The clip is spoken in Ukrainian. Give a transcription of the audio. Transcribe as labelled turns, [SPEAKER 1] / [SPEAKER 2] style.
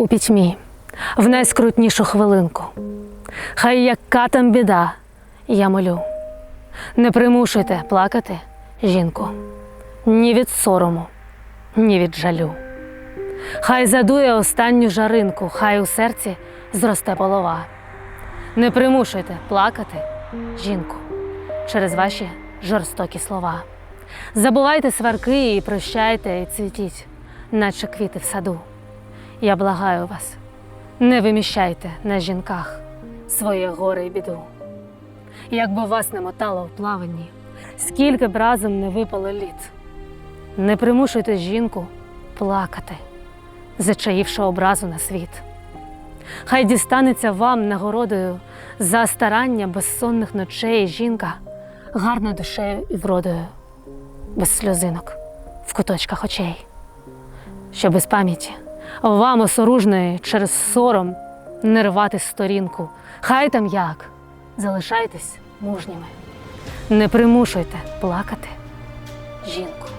[SPEAKER 1] у пітьмі, в найскрутнішу хвилинку. Хай яка там біда, я молю. Не примушуйте плакати жінку ні від сорому, ні від жалю. Хай задує останню жаринку, хай у серці зросте полова. Не примушуйте плакати жінку через ваші жорстокі слова. Забувайте сварки і прощайте, і цвітіть, наче квіти в саду. Я благаю вас, не виміщайте на жінках своє горе й біду. Якби вас не мотало в плаванні, скільки б разом не випало літ. Не примушуйте жінку плакати, зачаївши образу на світ. Хай дістанеться вам нагородою за старання безсонних ночей жінка, гарна душею і вродою, без сльозинок в куточках очей, що без пам'яті вам осоружної через сором не рвати сторінку. Хай там як, залишайтесь мужніми, не примушуйте плакати жінку.